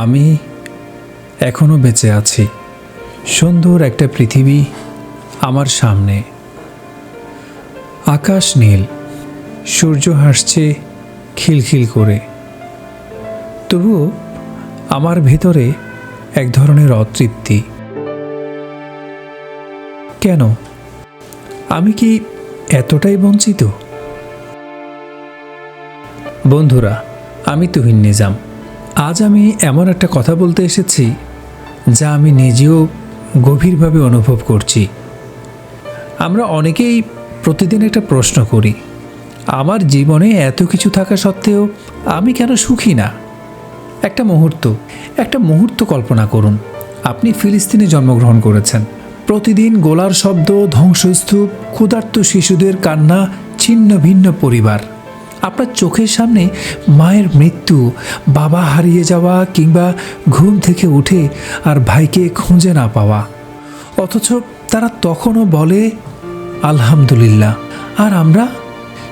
আমি এখনও বেঁচে আছি। সুন্দর একটা পৃথিবী আমার সামনে। আকাশ নীল, সূর্য হাসছে খিলখিল করে। তবুও আমার ভেতরে এক ধরনের অতৃপ্তি। কেন? আমি কি এতটাই বঞ্চিত? বন্ধুরা, আমি তুহিন নিজাম। আজ আমি এমন একটা কথা বলতে এসেছি যা আমি নিজেও গভীরভাবে অনুভব করছি। আমরা অনেকেই প্রতিদিন একটা প্রশ্ন করি, আমার জীবনে এত কিছু থাকা সত্ত্বেও আমি কেন সুখী না? একটা মুহূর্ত একটা মুহূর্ত কল্পনা করুন, আপনি ফিলিস্তিনে জন্মগ্রহণ করেছেন। প্রতিদিন গোলার শব্দ, ধ্বংসস্তূপ, ক্ষুধার্ত শিশুদের কান্না, ছিন্ন ভিন্ন পরিবার। আপনার চোখের সামনে মায়ের মৃত্যু, বাবা হারিয়ে যাওয়া কিংবা ঘুম থেকে উঠে আর ভাইকে খুঁজে না পাওয়া। অথচ তারা তখনও বলে, আলহামদুলিল্লাহ। আর আমরা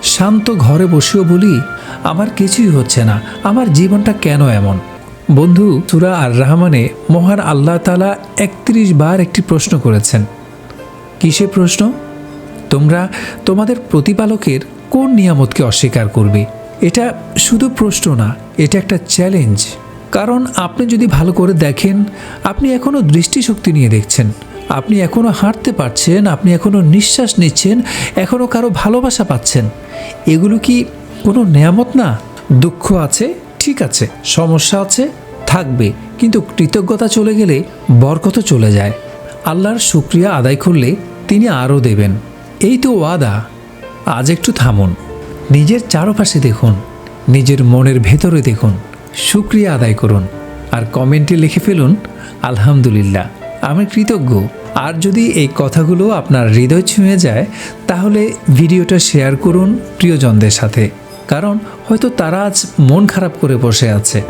শান্ত ঘরে বসেও বলি, আমার কিছুই হচ্ছে না। আমার জীবনটা কেন এমন? বন্ধু, সুরা আর রহমানে মহান আল্লাহ তালা একত্রিশ বার একটি প্রশ্ন করেছেন। কিসে প্রশ্ন? তোমরা তোমাদের প্রতিপালকের কোন নিয়ামতকে অস্বীকার করবে? এটা শুধু প্রশ্ন না, এটা একটা চ্যালেঞ্জ কারণ আপনি যদি ভালো করে দেখেন, আপনি এখনও দৃষ্টিশক্তি নিয়ে দেখছেন, আপনি এখনও হাঁটতে পারছেন, আপনি এখনও নিঃশ্বাস নিচ্ছেন এখনও কারও ভালোবাসা পাচ্ছেন। এগুলো কি কোনো নেয়ামত না? দুঃখ আছে, ঠিক আছে, সমস্যা আছে, থাকবে, কিন্তু কৃতজ্ঞতা চলে গেলে বরকত চলে যায়। আল্লাহর শুক্রিয়া আদায় করলে তিনি আরও দেবেন। এই তো ওয়াদা। আজ একটু থামুন। নিজের চারপাশে দেখুন। নিজের মনের ভেতরে দেখুন। শুক্রিয়া আদায় করুন। আর কমেন্টে লিখে ফেলুন, আলহামদুলিল্লাহ, আমি কৃতজ্ঞ। আর যদি এই কথাগুলো আপনার হৃদয় ছুঁয়ে যায়, তাহলে ভিডিওটা শেয়ার করুন প্রিয়জনদের সাথে। কারণ হয়তো তারা আজ মন খারাপ করে বসে আছে।